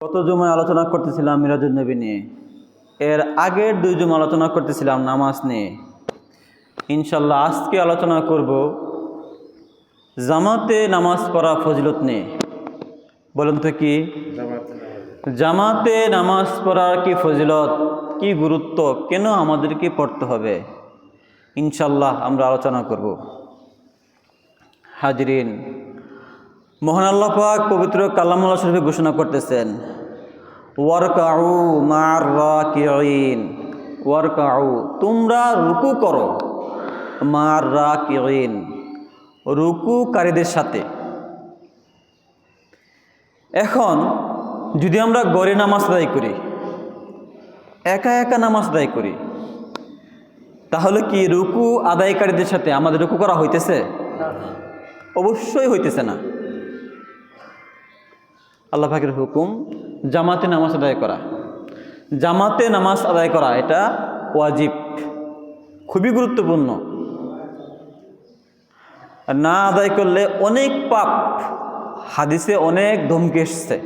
গত জুমায় আলোচনা করতেছিলাম মিরাজুল নবী নিয়ে। এর আগের দুই জমা আলোচনা করতেছিলাম নামাজ নিয়ে। ইনশাল্লাহ আজকে আলোচনা করব জামাতে নামাজ পড়া ফজিলত নিয়ে। বলুন তো কি? জামাতে নামাজ পড়ার কি ফজিলত কি গুরুত্ব কেন আমাদেরকে পড়তে হবে? ইনশাল্লাহ আমরা আলোচনা করব। হাজরিন মহান আল্লাহ পাক পবিত্র কালামুল্লাহ শরীফে ঘোষণা করতেছেন, ওয়ারকাউ মার রাকিঈন, ওয়ারকাউ, তোমরা রুকু করো মার রাকিঈন, রুকুকারীদের সাথে। এখন যদি আমরা গড়ে নামাজ আদায় করি, একা একা নামাজ আদায় করি, তাহলে কি রুকু আদায়কারীদের সাথে আমাদের রুকু করা হইতেছে? অবশ্যই হইতেছে না। আল্লাহ পাকের হুকুম, জামাতে নামাজ আদায় করা। জামাতে নামাজ আদায় করা, এটা ওয়াজিব, খুবই গুরুত্বপূর্ণ। না আদায় করলে অনেক পাপ, হাদিসে অনেক ধমকে এসছে।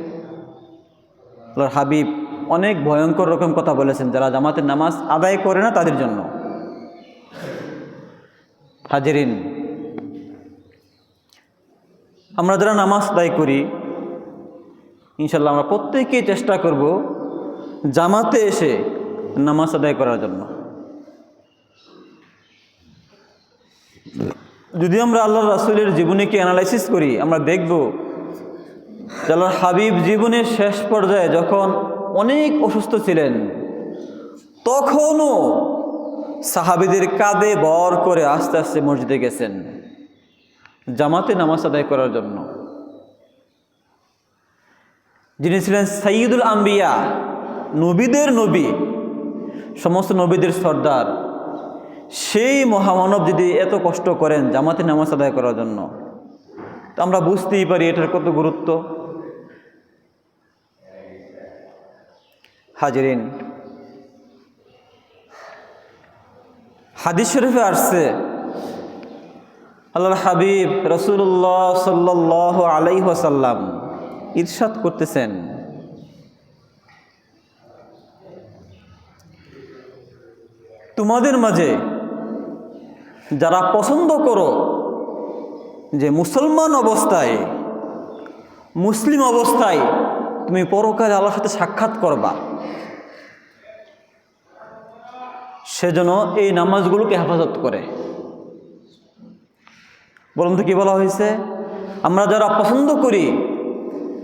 হাবিব অনেক ভয়ঙ্কর রকম কথা বলেছেন, যারা জামাতের নামাজ আদায় করে না তাদের জন্য। হাজিরিন, আমরা যারা নামাজ আদায় করি ইনশাল্লাহ আমরা প্রত্যেকেই চেষ্টা করব জামাতে এসে নামাজ আদায় করার জন্য। যদি আমরা আল্লাহ রাসুলের জীবনীকে অ্যানালাইসিস করি, আমরা দেখব যে আল্লাহর হাবিব জীবনের শেষ পর্যায়ে যখন অনেক অসুস্থ ছিলেন, তখনও সাহাবিদের কাঁধে বর করে আস্তে আস্তে মসজিদে গেছেন। জামাতে নামাজ আদায় করার জন্য। যিনি ছিলেন সঈদুল আম্বিয়া, নবীদের নবী, সমস্ত নবীদের সর্দার, সেই মহামানব যদি এত কষ্ট করেন জামাতে নামাজ আদায় করার জন্য, তো আমরা বুঝতেই পারি এটার কত গুরুত্ব। হাজিরিন, হাদিস শরীফে আসছে, আল্লাহর হাবিব রসুল্লাহ সাল্লাহ আলাইহাসাল্লাম ইরশাদ করতেছেন। তোমাদের মাঝে যারা পছন্দ করো যে মুসলমান অবস্থায়, মুসলিম অবস্থায় তুমি পরকালে আল্লাহর সাথে সাক্ষাৎ করবা সেজন্য এই নামাজগুলোকে হেফাজত করে। বলুন তো কী বলা হয়েছে? আমরা যারা পছন্দ করি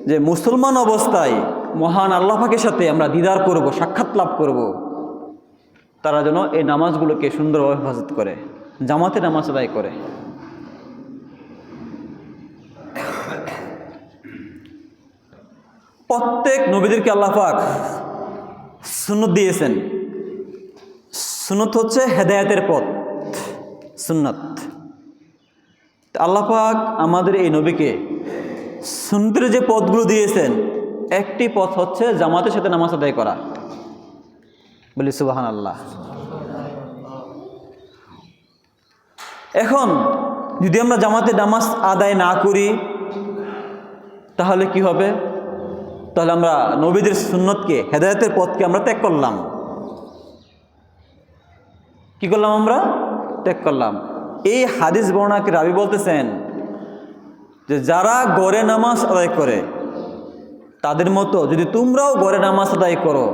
যে মুসলমান অবস্থায় মহান আল্লাহ পাকের সাথে আমরা দিদার করব, সাক্ষাৎ লাভ করব, তারা যেন এই নামাজগুলোকে সুন্দরভাবে হেফাজত করে, জামাতে নামাজ আদায় করে। প্রত্যেক নবীদেরকে আল্লাহ পাক সুন্নত দিয়েছেন। সুন্নত হচ্ছে হেদায়াতের পথ, সুন্নত। আল্লাহ পাক আমাদের এই নবীকে সুন্নতের যে পথগুলো দিয়েছেন, একটি পথ হচ্ছে জামাতের সাথে নামাজ আদায় করা। বলি সুবাহান আল্লাহ এখন, যদি আমরা জামাতে নামাজ আদায় না করি, তাহলে কি হবে? তাহলে আমরা নবীদের সুন্নতকে, হেদায়তের পথকে আমরা ত্যাগ করলাম। কি করলাম আমরা? ত্যাগ করলাম। এই হাদিস বর্ণাকে রাবি বলতেছেন? যে যারা গড়ে নামাজ আদায় করে, তাদের মতো যদি তোমরাও গড়ে নামাজ আদায় করো,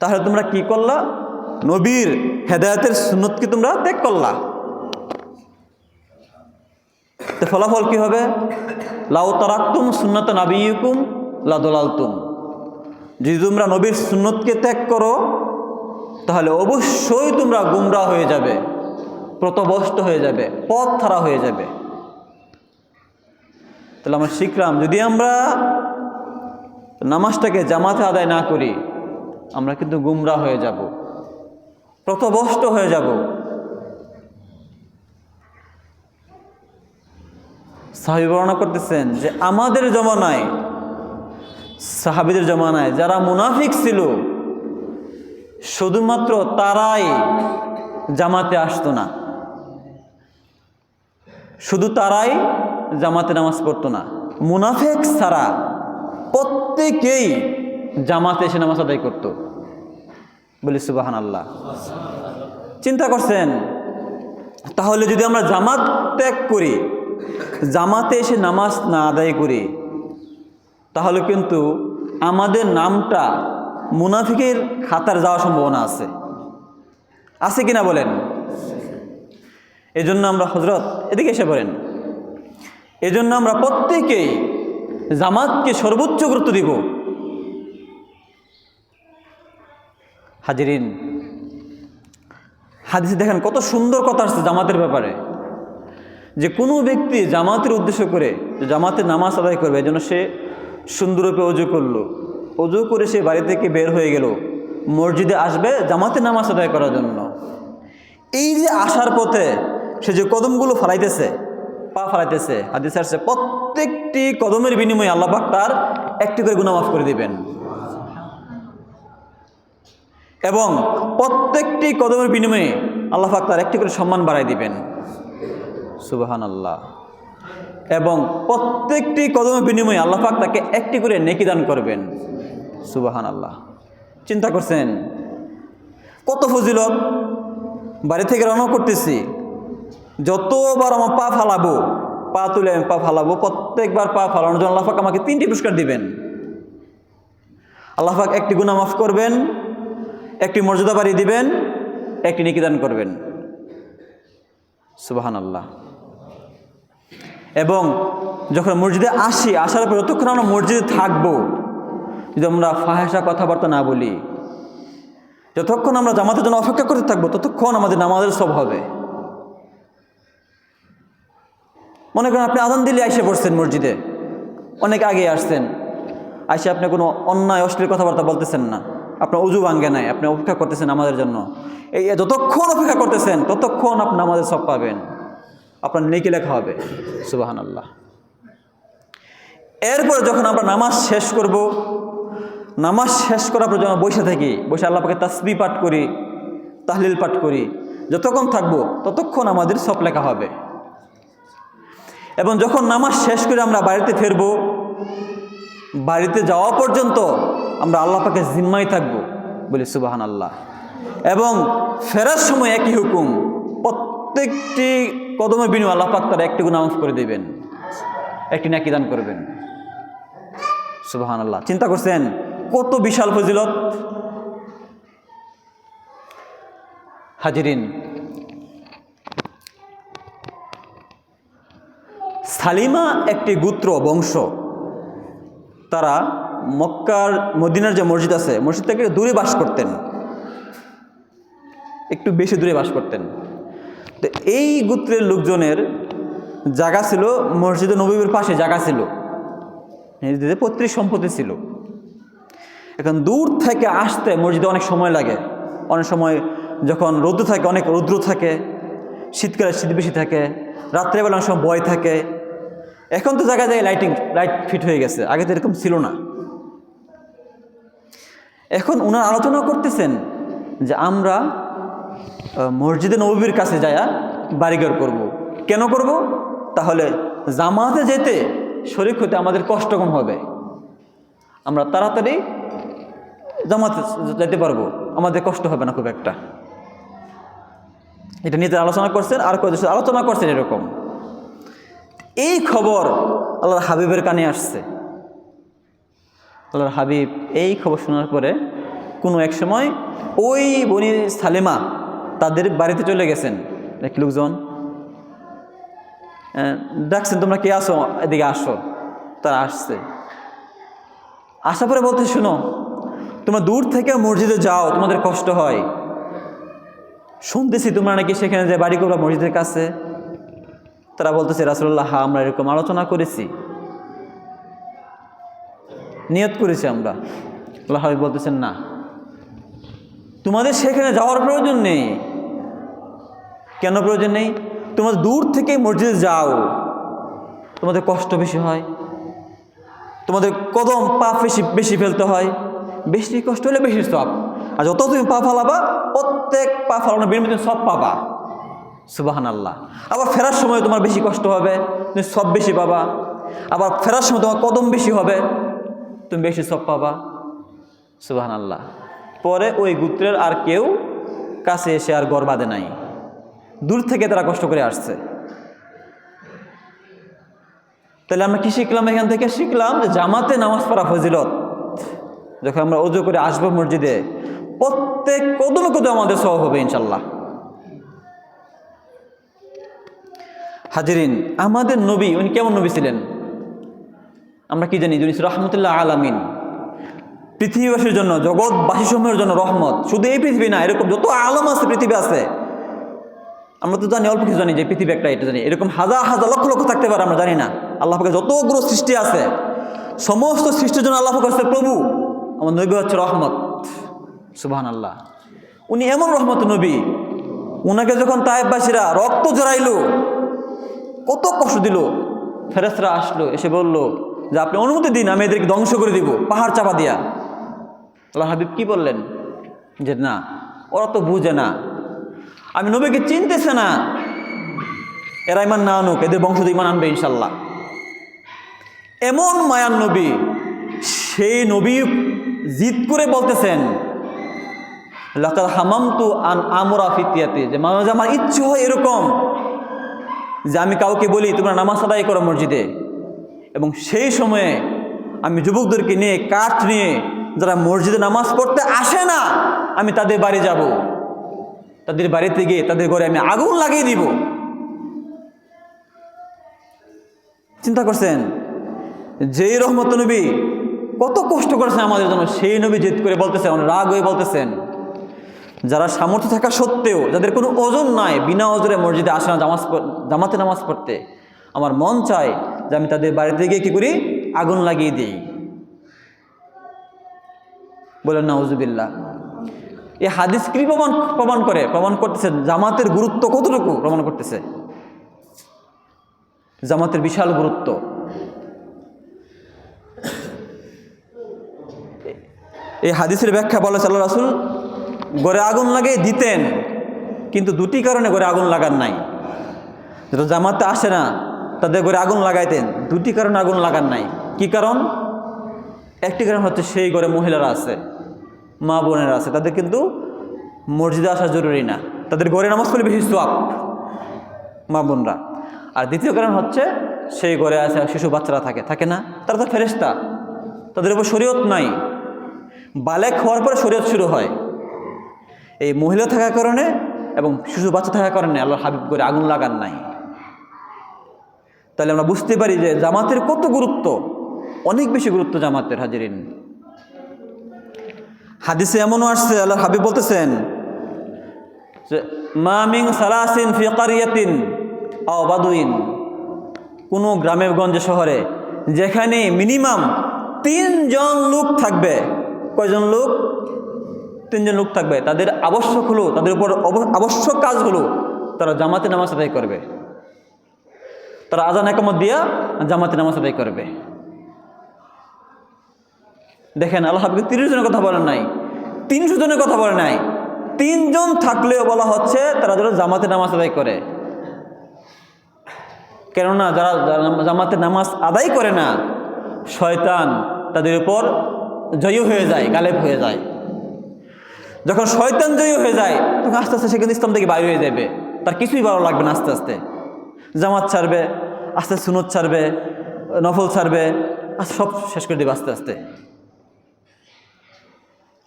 তাহলে তোমরা কি করলা? নবীর হেদায়তের সুন্নতকে তোমরা ত্যাগ করলা? তো ফলাফল কি হবে? লাউ তারাক্তুম সুন্নত নাবিকুম লাদলালতুম। যদি তোমরা নবীর সুন্নতকে ত্যাগ করো, তাহলে অবশ্যই তোমরা গুমরা হয়ে যাবে প্রতবস্ত হয়ে যাবে, পথ ছাড়া হয়ে যাবে। তাহলে আমরা শিখলাম, যদি আমরা নামাজটাকে জামাতে আদায় না করি, আমরা কিন্তু গুমরা হয়ে যাব, প্রতবষ্ট হয়ে যাব। সাহাবি বর্ণনা করতেছেন যে আমাদের জমানায়, সাহাবিদের জমানায় যারা মুনাফিক ছিল, শুধুমাত্র তারাই জামাতে আসতো না। শুধু তারাই জামাতে নামাজ পড়তো না। মুনাফেক ছাড়া প্রত্যেকেই জামাতে এসে নামাজ আদায় করত। বলি সুবাহান আল্লাহ চিন্তা করছেন, তাহলে যদি আমরা জামাত ত্যাগ করি, জামাতে এসে নামাজ না আদায় করি, তাহলে কিন্তু আমাদের নামটা মুনাফিকের খাতার যাওয়ার সম্ভাবনা আছে। আছে কিনা বলেন? এজন্য আমরা হজরত এদিকে এসে পড়েন। এজন্য আমরা প্রত্যেকেই জামাতকে সর্বোচ্চ গুরুত্ব দিব। হাজিরিন, হাদিসে দেখেন কত সুন্দর কথা আসছে জামাতের ব্যাপারে। যে কোনো ব্যক্তি জামাতের উদ্দেশ্য করে যে জামাতের নামাজ আদায় করবে যেন সে সুন্দররূপে অজু করল। অজু করে সে বাড়ি থেকে বের হয়ে গেল, মসজিদে আসবে জামাতের নামাজ আদায় করার জন্য। এই যে আসার পথে সে যে কদমগুলো ফালাইতেছে পা ফালাইতেছে। হাদিস আসছে, প্রত্যেকটি কদমের বিনিময়ে আল্লাহ পাক তার একটি করে গুণা মাফ করে দিবেন। এবং প্রত্যেকটি কদমের বিনিময়ে আল্লাহ পাক তার একটি করে সম্মান বাড়াই দিবেন। সুবাহান আল্লাহ এবং প্রত্যেকটি কদমের বিনিময়ে আল্লাহ পাক তাকে একটি করে নেকি দান করবেন। সুবাহান আল্লাহ চিন্তা করছেন, কত ফজিলত? বাড়ি থেকে রওনা করতেছি। যতবার আমার পা ফালাবো, পা তুলে আমি পা ফালাবো, প্রত্যেকবার পা ফালানোর জন্য আল্লাহাক আমাকে তিনটি পুরস্কার দিবেন। আল্লাহাক একটি গুণা মাফ করবেন, একটি মর্যাদা বাড়িয়ে দিবেন, একটি নিকিদান করবেন। সুবাহান আল্লাহ এবং যখন মসজিদে আসি, আসার পর যতক্ষণ আমরা মসজিদে থাকব, যদি আমরা ফাহেসা কথাবার্তা না বলি, যতক্ষণ আমরা জামাতের জন্য অপেক্ষা করতে থাকব, ততক্ষণ আমাদের নামাজের সব হবে। মনে করেন আপনি আদান দিলে আইসে পড়ছেন মসজিদে। অনেক আগে আসছেন। আইসে আপনি কোনো অন্যায়, অশ্লীল কথাবার্তা বলতেছেন না। আপনার উজু ভাঙ্গে নাই, আপনি অপেক্ষা করতেছেন আমাদের জন্য। এই যতক্ষণ অপেক্ষা করতেছেন, ততক্ষণ আপনি আমাদের সব পাবেন। আপনার নেকি লেখা হবে। সুবাহান আল্লাহ এরপরে যখন আমরা নামাজ শেষ করব, নামাজ শেষ করার পর যখন বসে থাকি, বসে আল্লাহকে তাসবি পাঠ করি, তাহলিল পাঠ করি, যতক্ষণ থাকব, ততক্ষণ আমাদের সব লেখা হবে। এবং যখন নামাজ শেষ করে আমরা বাড়িতে ফিরব, বাড়িতে যাওয়া পর্যন্ত আমরা আল্লাহ পাকে জিম্মাই থাকব বলি সুবাহান আল্লাহ এবং ফেরার সময় একই হুকুম, প্রত্যেকটি কদমের বিনিময় আল্লাহ পাক তারা একটি গুণামাফ করে দেবেন, একটি নাকি দান করবেন। সুবাহান আল্লাহ চিন্তা করছেন, কত বিশাল ফজিলত? হাজিরিন সালিমা একটি গোত্র, বংশ। তারা মক্কার, মদিনার যে মসজিদ আছে, মসজিদ থেকে দূরে বাস করতেন। একটু বেশি দূরে বাস করতেন। তো এই গোত্রের লোকজনের জায়গা ছিল, মসজিদে নবীর পাশে জায়গা ছিল। নিজেদের পৈতৃক সম্পত্তি ছিল। এখন দূর থেকে আসতে মসজিদে অনেক সময় লাগে। অনেক সময় যখন রৌদ্র থাকে, অনেক রৌদ্র থাকে, শীতকালে শীত বেশি থাকে, রাত্রেবেলা অনেক সময় বয় থাকে। এখন তো জায়গায় জায়গায় লাইটিং লাইট ফিট হয়ে গেছে, আগে তো এরকম ছিল না। এখন ওনার আলোচনা করতেছেন যে আমরা মসজিদে নবীর কাছে যায়া বাড়িঘর করব। কেন করব? তাহলে জামাতে যেতে শরীর হতে আমাদের কষ্ট কম হবে। আমরা তাড়াতাড়ি জামাতে যেতে পারব, আমাদের কষ্ট হবে না খুব একটা। এটা নিজের আলোচনা করছেন, আর কয়েক আলোচনা করছেন এরকম। এই খবর আল্লাহর হাবিবের কানে আসছে। আল্লাহর হাবিব এই খবর শোনার পরে কোনো এক সময় ওই বনি সালেমা তাদের বাড়িতে চলে গেছেন। এক লোকজন ডাকছেন, তোমরা কে আসো এদিকে আসো। তারা আসছে। আসার পরে বলতে শোনো, তোমরা দূর থেকে মসজিদে যাও, তোমাদের কষ্ট হয়। শুনতেছি তোমরা নাকি সেখানে যে বাড়ি করবা মসজিদের কাছে তারা বলতেছে রাসুল্লাহ হ্যাঁ আমরা এরকম আলোচনা করেছি। নিয়ত করেছি আমরা। আল্লাহ বলতেছেন, না। তোমাদের সেখানে যাওয়ার প্রয়োজন নেই। কেন প্রয়োজন নেই? তোমরা দূর থেকে মসজিদে যাও। তোমাদের কষ্ট বেশি হয়। তোমাদের কদম পা বেশি বেশি ফেলতে হয়। বেশি কষ্ট হলে বেশি সব। আর যত তুমি পা ফালাবা, প্রত্যেক পা ফালানোর বিনিময়ে সব পাবা। সুবাহান আল্লাহ আবার ফেরার সময় তোমার বেশি কষ্ট হবে, তুমি সব বেশি পাবা। আবার ফেরার সময় তোমার কদম বেশি হবে, তুমি বেশি সব পাবা। সুবাহান আল্লাহ পরে ওই গোত্রের আর কেউ কাছে এসে আর গড় বাঁধে নাই। দূর থেকে তারা কষ্ট করে আসছে। তাহলে আমরা কি শিখলাম এখান থেকে? শিখলাম যে জামাতে নামাজ পড়া ফজিলত। যখন আমরা অজু করে আসব মসজিদে, প্রত্যেক কদমে কদমে আমাদের সব হবে ইনশাল্লাহ হাজিরিন, আমাদের নবী, উনি কেমন নবী ছিলেন? আমরা কি জানি, যিনি রহমতুল্লাহ আলামিন। পৃথিবীবাসীর জন্য জগৎবাসী সমূহের জন্য রহমত। শুধু এই পৃথিবী না, এরকম যত আলম আছে, পৃথিবী আছে। আমরা তো জানি, অল্প কিছু জানি যে পৃথিবী একটা, এটা জানি। এরকম হাজার হাজার লক্ষ লক্ষ থাকতে পারে, আমরা জানি না। আল্লাহ পাকে যতগুলো সৃষ্টি আছে, সমস্ত সৃষ্টির জন্য আল্লাহ হচ্ছে প্রভু। আমার নবী হচ্ছে রহমত। সুবাহান আল্লাহ উনি এমন রহমত নবী। উনাকে যখন তায়েববাসীরা রক্ত জড়াইল কত কষ্ট দিল। ফেরেসরা আসলো, এসে বলল, যে আপনি অনুমতি দিন, আমি এদেরকে ধ্বংস করে দিব, পাহাড় চাপা দিয়া। আল্লাহ হাবিব কি বললেন? যে না, ওরা তো বুঝে না। আমি নবীকে চিনতেছে না। এরা ইমান না আনুক, এদের বংশ ইমান আনবে ইনশাল্লাহ এমন মায়ান নবী, সেই নবী জিদ করে বলতেছেন লাকাল হামামতু আন আমরা ফিতিয়াতে। যে মাঝে আমার ইচ্ছে হয় এরকম। যে আমি কাউকে বলি, তোমরা নামাজ আদায় করো মসজিদে। এবং সেই সময়ে আমি যুবকদেরকে নিয়ে, কাঠ নিয়ে, যারা মসজিদে নামাজ পড়তে আসে না, আমি তাদের বাড়ি যাব। তাদের বাড়িতে গিয়ে তাদের ঘরে আমি আগুন লাগিয়ে দিব। চিন্তা করছেন? যেই রহমত নবী কত কষ্ট করেছেন আমাদের জন্য, সেই নবী জেদ করে বলতেছেন, রাগ হয়ে বলতেছেন। যারা সামর্থ্য থাকা সত্ত্বেও, যাদের কোনো ওজন নাই, বিনা ওজনে মসজিদে আসে না জামাজ জামাতে নামাজ পড়তে, আমার মন চায় যে আমি তাদের বাড়িতে গিয়ে কী করি? আগুন লাগিয়ে দিই। বলেন, নাউজুবিল্লাহ। এই হাদিস কি প্রমাণ প্রমাণ করে? প্রমাণ করতেছে জামাতের গুরুত্ব কতটুকু? প্রমাণ করতেছে। জামাতের বিশাল গুরুত্ব। এই হাদিসের ব্যাখ্যা বলে সাল্লাহ রাসুল গড়ে আগুন লাগে দিতেন, কিন্তু দুটি কারণে গড়ে আগুন লাগান নাই। যেটা জামাতে আসে না, তাদের ঘরে আগুন লাগাইতেন, দুটি কারণে আগুন লাগান নাই। কি কারণ? একটি কারণ হচ্ছে সেই ঘরে মহিলারা আছে, মা বোনেরা আছে, তাদের কিন্তু মসজিদে আসা জরুরি না। তাদের ঘরে নামাজ পড়লে বেশি সোয়াব মা বোনরা। আর দ্বিতীয় কারণ হচ্ছে, সেই ঘরে আছে শিশু বাচ্চারা থাকে থাকে না। তারা তো ফেরেস্তা তাদের উপর শরীয়ত নাই। বালেক হওয়ার পরে শরীয়ত শুরু হয়। এই মহিলা থাকার কারণে এবং শিশু বাচ্চা থাকার কারণে আল্লাহ হাবিব করে আগুন লাগান নাই। তাহলে আমরা বুঝতে পারি যে জামাতের কত গুরুত্ব, অনেক বেশি গুরুত্ব জামাতের হাজিরিন। হাদিসে এমনও আসছে আল্লাহ হাবিব বলতেছেন যে মামিং সালাসিন ফি কারিয়াতিন আও বাদুইন। কোনো গ্রামে গঞ্জে শহরে যেখানে মিনিমাম তিনজন লোক থাকবে। কয়জন লোক? তিনজন লোক থাকবে, তাদের আবশ্যক হলো, তাদের উপর আবশ্যক কাজগুলো তারা জামাতে নামাজ আদায় করবে। তারা আজান একামত দিয়া জামাতে নামাজ আদায় করবে। দেখেন, আল্লাহ হাবিব তিরিশ জনের কথা বলেন নাই, তিনশো জনের কথা বলে নাই। তিনজন থাকলেও বলা হচ্ছে তারা যেন জামাতে নামাজ আদায় করে। কেননা যারা যারা জামাতে নামাজ আদায় করে না, শয়তান তাদের উপর জয়ী হয়ে যায়, গালেব হয়ে যায়। যখন শয়তান জয়ী হয়ে যায়, তখন আস্তে আস্তে সে কিন্তু ইসলাম থেকে বাইরে হয়ে যাবে। তার কিছুই ভালো লাগবে না আস্তে আস্তে। জামাত ছাড়বে, আস্তে সুনত ছাড়বে, নফল ছাড়বে, আস্তে সব শেষ করে দেবে আস্তে আস্তে।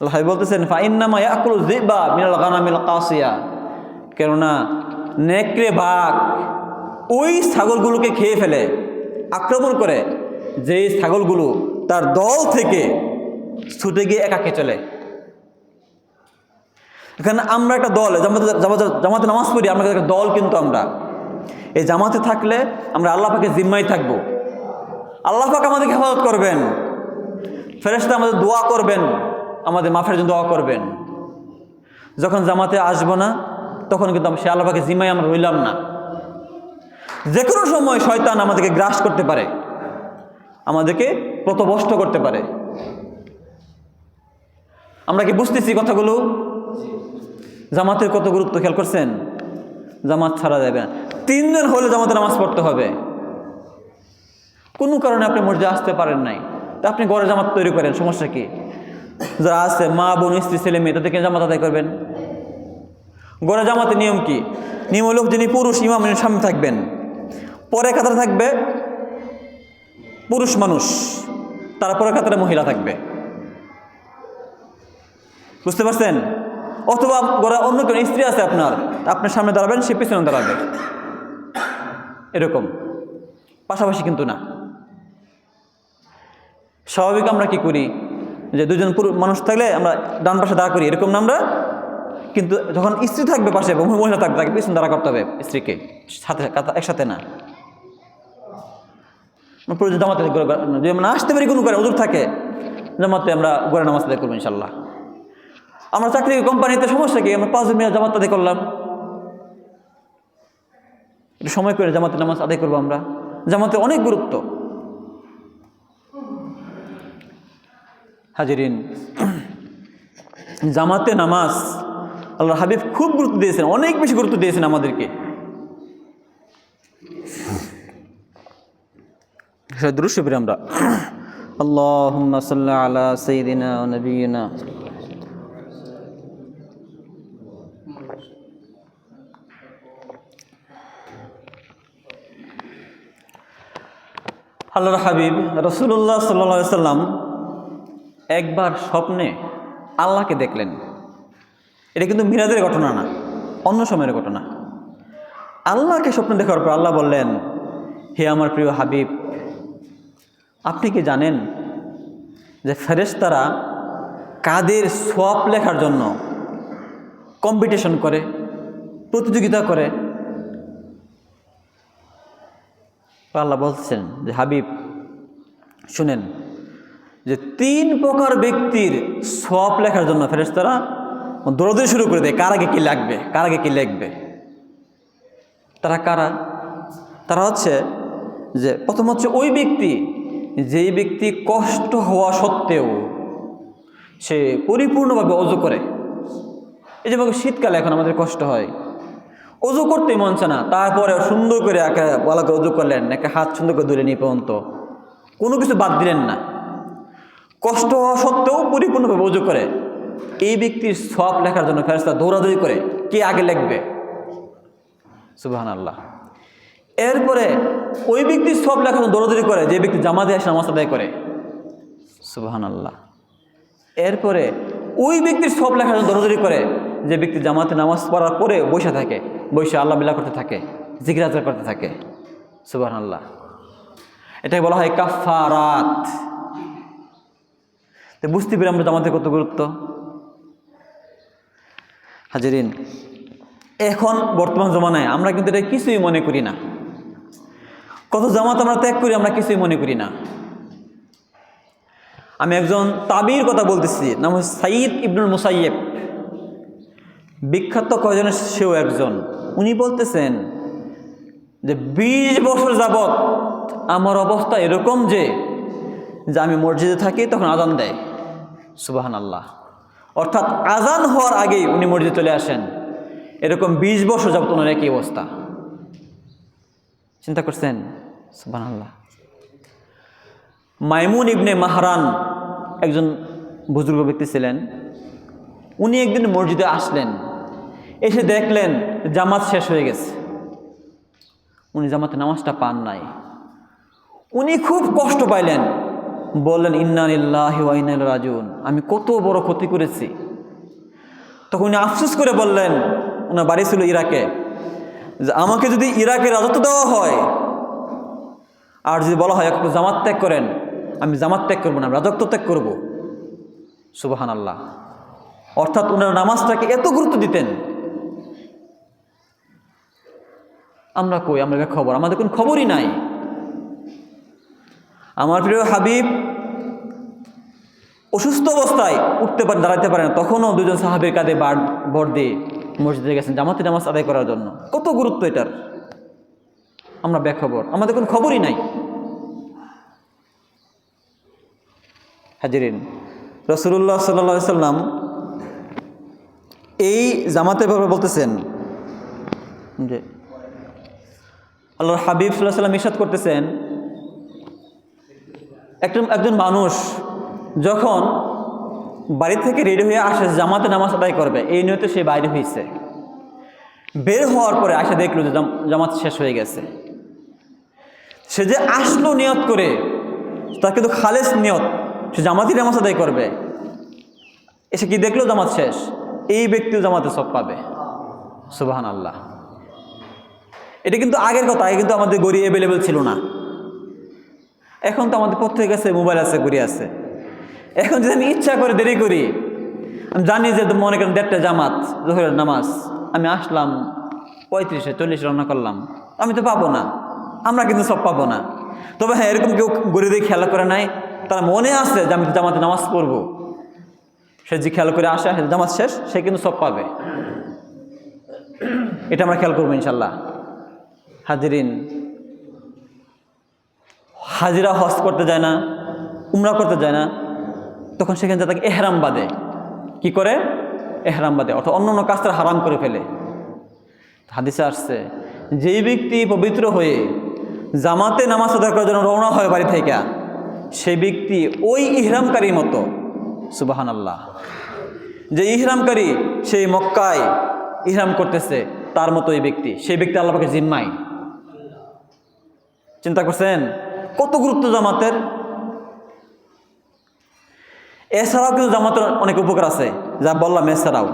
আল্লাহ বলতেছেন, ফাইন্নামা ইয়াকুল জিবা মিনাল গানামিল কাসিয়া। কেননা, নেকড়ে বাঘ ওই ছাগলগুলোকে খেয়ে ফেলে, আক্রমণ করে, যেই ছাগলগুলো তার দল থেকে ছুটে গিয়ে একাকে চলে। এখানে আমরা একটা দল জামাতে জামাতে নামাজ পড়ি, আমরা একটা দল কিন্তু আমরা। এই জামাতে থাকলে আমরা আল্লাহ পাকে জিম্মাই থাকব। আল্লাহ পাক আমাদেরকে হেফাজত করবেন। ফেরেস্তা আমাদের দোয়া করবেন, আমাদের মাফের জন্য দোয়া করবেন। যখন জামাতে আসব না, তখন কিন্তু সে আল্লাহ পাকে জিম্মাই আমরা রইলাম না। যে কোনো সময় শয়তান আমাদেরকে গ্রাস করতে পারে, আমাদেরকে প্রতবষ্ট করতে পারে। আমরা কি বুঝতেছি কথাগুলো? জামাতের কত গুরুত্ব খেয়াল করছেন? জামাত ছাড়া যাবে না। তিনজন হলে জামাতে নামাজ পড়তে হবে। কোনো কারণে আপনি মসজিদে আসতে পারেন নাই। তা আপনি ঘরে জামাত তৈরি করেন, সমস্যা কি? যারা আছে, মা, বোন, স্ত্রী, ছেলে, মেয়ে, তাদেরকে জামাত আদায় করবেন। গড়ে জামাতে নিয়ম কি? নিয়ম হলো যিনি পুরুষ, ইমাম সামনে থাকবেন। পরে কাতারে থাকবে পুরুষ মানুষ, তারপরে কাতারে মহিলা থাকবে। বুঝতে পারছেন? অথবা গোড়া অন্য কোনো স্ত্রী আছে আপনার আপনার সামনে দাঁড়াবেন, সে পিছনে দাঁড়াবে। এরকম। পাশাপাশি কিন্তু না। স্বাভাবিক আমরা কি করি? যে দুজন পুরুষ মানুষ থাকলে আমরা ডান পাশে দাঁড়া করি, এরকম না আমরা? কিন্তু যখন স্ত্রী থাকবে পাশে, মহিলা থাকবে, তাকে পিছনে দাঁড়া করতে হবে স্ত্রীকে। সাথে একসাথে না। প্রয়োজন জামাতে যদি আমরা আসতে পারি কোনো করে ওজোর থাকে, জামাতে আমরা গোড়া নামাজ করব ইনশাল্লাহ। আমরা চাকরি কোম্পানিতে সমস্যা কি? আমরা পাঁচ মিনিট জামাত আদায় করলাম। একটু সময় করে জামাতে নামাজ আদায় করব আমরা। জামাতে অনেক গুরুত্ব। হাজিরিন, জামাতে নামাজ আল্লাহ হাবিব খুব গুরুত্ব দিয়েছেন, অনেক বেশি গুরুত্ব দিয়েছেন আমাদেরকে। দৃশ্য আমরা। আল্লাহ সাল্লাহ আলা সঈদিনা নবীনা আল্লাহর হাবিব রসুল্লাহ সাল্লা সাল্লাম একবার স্বপ্নে আল্লাহকে দেখলেন। এটা কিন্তু মিরাজের ঘটনা না, অন্য সময়ের ঘটনা। আল্লাহকে স্বপ্ন দেখার পর আল্লাহ বললেন, হে আমার প্রিয় হাবিব, আপনি কি জানেন যে ফেরেশতারা কাদের সোয়াব লেখার জন্য কম্পিটিশন করে, প্রতিযোগিতা করে আল্লাহ বলছেন যে, হাবিব, শুনেন, যে তিন প্রকার ব্যক্তির সব লেখার জন্য ফেরেশতারা দৌড়দৌড়ি শুরু করে দেয়। কার আগে কী লাগবে? কার আগে কী লিখবে? তারা কারা? তারা হচ্ছে যে, প্রথম হচ্ছে ওই ব্যক্তি যেই ব্যক্তি কষ্ট হওয়া সত্ত্বেও সে পরিপূর্ণভাবে অজু করে। এই যে শীতকালে এখন আমাদের কষ্ট হয়। অজু করতে মন না। তারপরে সুন্দর করে একে বলা করে অজু করলেন, একে হাত সুন্দর করে ধরে নিয়ে পর্যন্ত। কোনো কিছু বাদ দিলেন না। কষ্ট হওয়া সত্ত্বেও পরিপূর্ণভাবে অজু করে। এই ব্যক্তির সব লেখার জন্য ফেরস্তা দৌড়াদৌড়ি করে কে আগে লিখবে? সুবাহান আল্লাহ এরপরে ওই ব্যক্তির সব লেখার জন্য দৌড়াদৌড়ি করে, যে ব্যক্তি জামাতে এসে নামাজ আদায় করে। সুবাহান আল্লাহ এরপরে ওই ব্যক্তির সব লেখার জন্য দৌড়াদৌড়ি করে যে ব্যক্তি জামাতে নামাজ পড়ার পরে বসে থাকে, বসে আল্লাহ বিল্লাহ করতে থাকে জিজ্ঞাসা করতে থাকে। সুবাহ আল্লাহ এটাকে বলা হয় কাফারাত বুঝতে পেরে আমরা জামাতে কত গুরুত্ব? হাজিরিন, এখন বর্তমান জমানায় আমরা কিন্তু এটা কিছুই মনে করি না। কত জামাত আমরা ত্যাগ করি, আমরা কিছুই মনে করি না। আমি একজন তাবির কথা বলতেছি, নাম সাইদ ইবনুল মুসাইয়েব বিখ্যাত কয়জনের সেও একজন। উনি বলতেছেন যে, বিশ বছর যাবৎ আমার অবস্থা এরকম যে যে আমি মসজিদে থাকি, তখন আজান দেয়। সুবাহান আল্লাহ অর্থাৎ আজান হওয়ার আগেই উনি মসজিদে চলে আসেন। এরকম বিশ বছর যাবৎ ওনার একই অবস্থা। চিন্তা করছেন? সুবাহান আল্লাহ মাইমুন ইবনে মাহারান একজন বুজুর্গ ব্যক্তি ছিলেন। উনি একদিন মসজিদে আসলেন। এসে দেখলেন জামাত শেষ হয়ে গেছে। উনি জামাতে নামাজটা পান নাই। উনি খুব কষ্ট পাইলেন। বললেন ইন্নানিল্লাহ রাজুন আমি কত বড় ক্ষতি করেছি। তখন উনি আফসোস করে বললেন, ওনার বাড়ি ছিল ইরাকে। যে আমাকে যদি ইরাকে রাজত্ব দেওয়া হয়, আর যদি বলা হয়, একটু জামাত ত্যাগ করেন, আমি জামাত ত্যাগ করব না রাজত্ব ত্যাগ করব। সুবাহান আল্লাহ অর্থাৎ ওনারা নামাজটাকে এত গুরুত্ব দিতেন। আমরা কই? আমরা খবর। আমাদের কোনো খবরই নাই। আমার প্রিয় হাবিব অসুস্থ অবস্থায় উঠতে পারেন দাঁড়াতে পারে না। তখনও দুজন সাহাবের কাঁধে বার ভর দিয়ে মসজিদে গেছেন জামাতে নামাজ আদায় করার জন্য। কত গুরুত্ব এটার? আমরা বেখবর। আমাদের কোনো খবরই নাই। হাজিরিন রসুল্লাহ সাল্লা সাল্লাম এই জামাতের ব্যাপারে বলতেছেন যে আল্লাহর হাবিব সাল্লাহ সাল্লাম ইসাদ করতেছেন, একজন একজন মানুষ যখন বাড়ি থেকে রেডি হয়ে আসে, জামাতে নামাজ আদায় করবে, এই নিয়তে সে বাইরে হয়েছে বের হওয়ার পরে আসে দেখল যে জাম- জামাত শেষ হয়ে গেছে। সে যে আসলো নিয়ত করে তার কিন্তু খালেস নিয়ত, সে জামাতি নামাজ আদায় করবে। এসে কি দেখল জামাত শেষ? এই ব্যক্তিও জামাতে সব পাবে। সুবাহান আল্লাহ এটা কিন্তু আগের কথা আগে কিন্তু আমাদের গড়ি অ্যাভেলেবেল ছিল না। এখন তো আমাদের প্রত্যেক কাছে মোবাইল আছে গড়ি আছে। এখন যদি আমি ইচ্ছা করে দেরি করি, আমি জানি যে মনে করেন দেড়টা জামাত, জোহরের নামাজ, আমি আসলাম, পঁয়ত্রিশে, চল্লিশে রান্না করলাম, আমি তো পাবো না। আমরা কিন্তু সব পাবো না। তবে হ্যাঁ এরকম কেউ গড়ি দিয়ে খেলা করে নাই, তার মনে আছে যে আমি জামাতে নামাজ পড়ব। সে যে খেয়াল করে আসে, জামাত শেষ, সে কিন্তু সব পাবে। এটা আমরা খেয়াল করব ইনশাল্লাহ। হাজিরিন। হাজিরা হজ করতে যায় না, উমরা করতে যায় না, তখন সেখানে তাকে এহরাম বাদে। কি করে? এহরাম বাদে, অর্থাৎ অন্য অন্য কাজটা হারাম করে ফেলে। হাদিসে আসছে, যেই ব্যক্তি পবিত্র হয়ে জামাতে নামাজ আদায় করার জন্য রওনা হয় বাড়ি থেকে, সেই ব্যক্তি ওই ইহরামকারীর মতো সুবাহান আল্লাহ যে ইহরামকারী, সেই মক্কায় ইহরাম করতেছে, তার মতো এই ব্যক্তি, সেই ব্যক্তি আল্লাহকে জিম্মাই চিন্তা করছেন? কত গুরুত্ব জামাতের? এছাড়াও কিন্তু জামাতের অনেক উপকার আছে, যা বললাম এছাড়াও।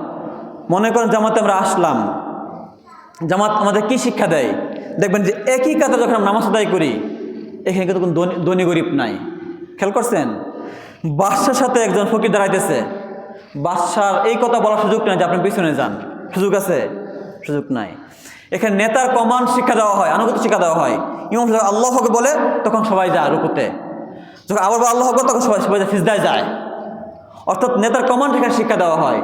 মনে করেন জামাতে আমরা আসলাম, জামাত আমাদের কি শিক্ষা দেয়? দেখবেন যে একই কাতার যখন আমরা নামাজ আদায় করি, এখানে কিন্তু কোনো ধনী- গরিব নাই। খেয়াল করছেন? বাদশার সাথে একজন ফকির দাঁড়াইতেছে। বাদশার এই কথা বলার সুযোগ নাই যে আপনি পিছনে যান। সুযোগ আছে? সুযোগ নাই। এখানে নেতার কমান শিক্ষা দেওয়া হয় আনুগত শিক্ষা দেওয়া হয়। ইমাম সাহেব আল্লাহ হকে বলে, তখন সবাই যায় রুকুতে। যখন আবার আল্লাহ হক তখন সবাই সবাই ফিজদায় যায়। অর্থাৎ নেতার কমান শেখার শিক্ষা দেওয়া হয়।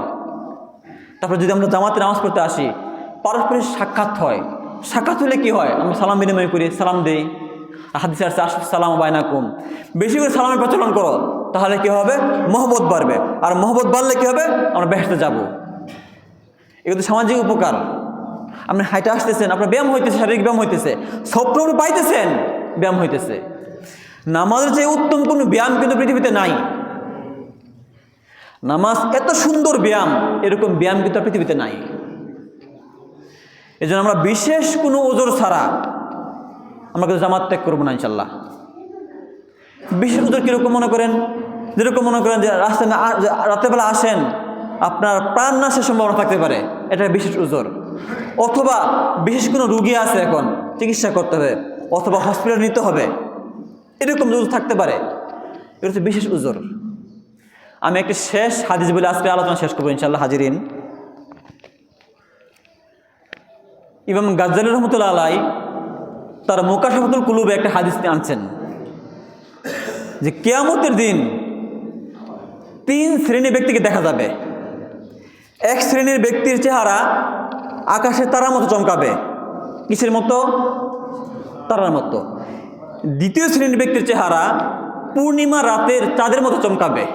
তারপর যদি আমরা জামাতে নামাজ পড়তে আসি, পারস্পরিক সাক্ষাৎ হয়। সাক্ষাৎ হলে কি হয়? আমরা সালাম বিনিময় করি, সালাম দিই। হাদিস আসছে আস সালাম বাইনাকুম। বেশি করে সালামের প্রচলন করো, তাহলে কি হবে? মহব্বত বাড়বে। আর মহব্বত বাড়লে কি হবে? আমরা বেহেতে যাব। এগুলো সামাজিক উপকার। আপনি হাইটে আসতেছেন, আপনার ব্যায়াম হইতেছে, শারীরিক ব্যায়াম হইতেছে। স্বপ্ন পাইতেছেন, ব্যায়াম হইতেছে। নামাজের চেয়ে উত্তম কোনো ব্যায়াম কিন্তু পৃথিবীতে নাই। নামাজ এত সুন্দর ব্যায়াম, এরকম ব্যায়াম কিন্তু পৃথিবীতে নাই। এই আমরা বিশেষ কোনো ওজোর ছাড়া আমরা কিন্তু জামাত ত্যাগ করব না, ইনশাল্লাহ। বিশেষ ওজোর কীরকম মনে করেন? যেরকম মনে করেন যে রাস্তায় যে রাত্রেবেলা আসেন, আপনার প্রাণ নাশের সম্ভাবনা থাকতে পারে। এটা বিশেষ ওজোর। অথবা বিশেষ কোনো রুগী আছে এখন, চিকিৎসা করতে হবে, অথবা হসপিটাল নিতে হবে, এরকম যদি থাকতে পারে। এটা হচ্ছে বিশেষ উজোর। আমি একটি শেষ হাদিস বলে আজকে আলোচনা শেষ করব ইনশাল্লাহ হাজিরিন। ইমাম গাজ্জালি রহমতুল্লাহ আলাই তার মোকাশাফতুল কুলুবে একটা হাদিস আনছেন যে কেয়ামতের দিন তিন শ্রেণির ব্যক্তিকে দেখা যাবে। এক শ্রেণির ব্যক্তির চেহারা আকাশে তারার মতো চমকাবে। কিসের মতো? তারার মতো। দ্বিতীয় শ্রেণির ব্যক্তির চেহারা পূর্ণিমা রাতের চাঁদের মতো চমকাবে।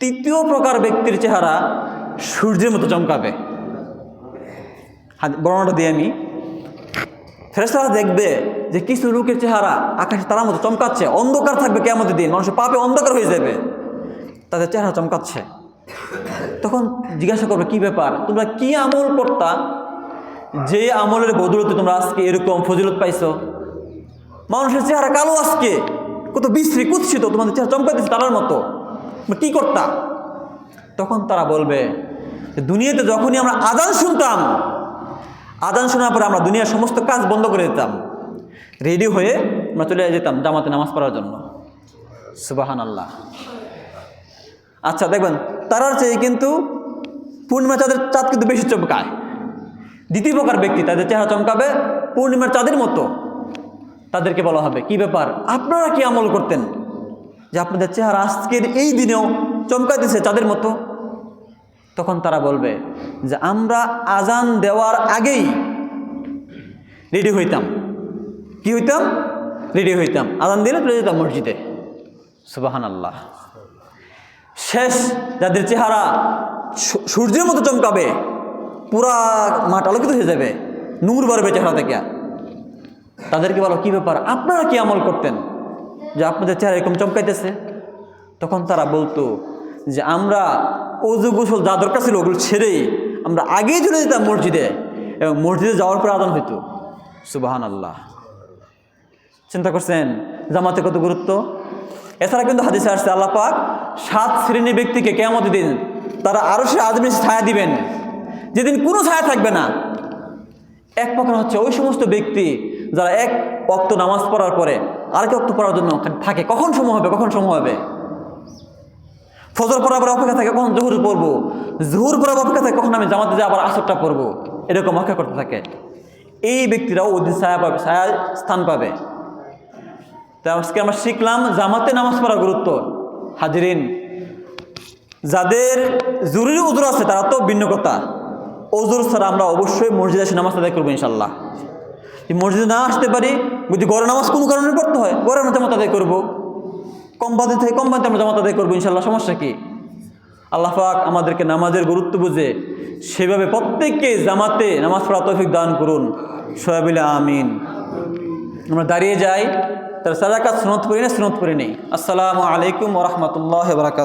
তৃতীয় প্রকার ব্যক্তির চেহারা সূর্যের মতো চমকাবে। বর্ণনাটা দিয়ে আমি। ফেরেস্তারা দেখবে যে কিছু লোকের চেহারা আকাশে তারা মতো চমকাচ্ছে। অন্ধকার থাকবে কেমন দিন। মানুষের পাপে অন্ধকার হয়ে যাবে। তাদের চেহারা চমকাচ্ছে। তখন জিজ্ঞাসা করবে কি ব্যাপার? তোমরা কি আমল করতা? যে আমলের বদলতে তোমরা আজকে এরকম ফজিলত পাইছো? মানুষের চেহারা কালো আজকে। কত বিশ্রী, কুৎসিত। তোমাদের চেহারা চমকাতেছে তারার মতো। কি করতা? তখন তারা বলবে, দুনিয়াতে যখনই আমরা আজান শুনতাম আজান শোনার পরে আমরা দুনিয়ার সমস্ত কাজ বন্ধ করে দিতাম। রেডি হয়ে আমরা চলে যেতাম জামাতে নামাজ পড়ার জন্য। সুবাহান আল্লাহ আচ্ছা দেখবেন তারার চেয়ে কিন্তু পূর্ণিমা চাঁদের চাঁদ কিন্তু বেশি চমকায়। দ্বিতীয় প্রকার ব্যক্তি তাদের চেহারা চমকাবে পূর্ণিমার চাঁদের মতো। তাদেরকে বলা হবে, কি ব্যাপার? আপনারা কি আমল করতেন যে আপনাদের চেহারা আজকের এই দিনেও চমকাইতেছে চাঁদের মতো? তখন তারা বলবে যে, আমরা আজান দেওয়ার আগেই রেডি হইতাম। কি হইতাম? রেডি হইতাম। আজান দিলে চলে যেতাম মসজিদে। সুবাহান আল্লাহ শেষ, যাদের চেহারা সূর্যের মতো চমকাবে, পুরা মাঠ আলোকিত হয়ে যাবে, নূর বাড়বে চেহারা থেকে। তাদেরকে বলো, কি ব্যাপার? আপনারা কি আমল করতেন যে আপনাদের চেহারা এরকম চমকাইতেছে? তখন তারা বলতো যে, আমরা অজু গোসল যা দরকার ছিল ওগুলো ছেড়েই আমরা আগেই চলে যেতাম মসজিদে এবং মসজিদে যাওয়ার পর আদান হইতো। সুবাহান আল্লাহ চিন্তা করছেন, জামাতে কত গুরুত্ব? এছাড়া কিন্তু হাদিসে আসছে, আল্লাহ পাক সাত শ্রেণি ব্যক্তিকে কেমন দিন তারা আরও সে আদমি ছায়া দিবেন। যেদিন কোনো ছায়া থাকবে না। এক প্রকার হচ্ছে ওই সমস্ত ব্যক্তি যারা এক অক্ত নামাজ পড়ার পরে আরেক অক্ত পড়ার জন্য থাকে। কখন সময় হবে? কখন সময় হবে? ফজর পড়ার পরে অপেক্ষা থাকে, কখন জহুর পড়ব? জহুর পড়ার অপেক্ষা থাকে, কখন আমি জামাতে যাই আবার আসরটা পড়ব? এরকম অপেক্ষা করতে থাকে। এই ব্যক্তিরাও ওদিন ছায়া পাবে, ছায়া স্থান পাবে। তা আজকে আমরা শিখলাম জামাতে নামাজ পড়া গুরুত্ব। হাজিরিন, যাদের জরুরি উজুর আছে তারা তো ভিন্ন কথা। অজুর ছাড়া আমরা অবশ্যই মসজিদে এসে নামাজ আদায় করব ইনশাল্লাহ মসজিদে না আসতে পারি, যদি গড়ে নামাজ কোনো কারণে পড়তে হয় গড়ের মধ্যে জামাত আদায় করব। কম বাদে থেকে কম বাদে আমরা জামাত আদায় করব ইনশাল্লাহ সমস্যা কি? আল্লাহ পাক আমাদেরকে নামাজের গুরুত্ব বুঝে সেভাবে প্রত্যেককে জামাতে নামাজ পড়া তৌফিক দান করুন। সোয়াবিল্লা আমিন। আমরা দাঁড়িয়ে যাই। তার সাদাকাত সুনত পড়ি না সুনত পড়ি নেই। আসসালামু আলাইকুম রহমতুল্লাহ বারাকাত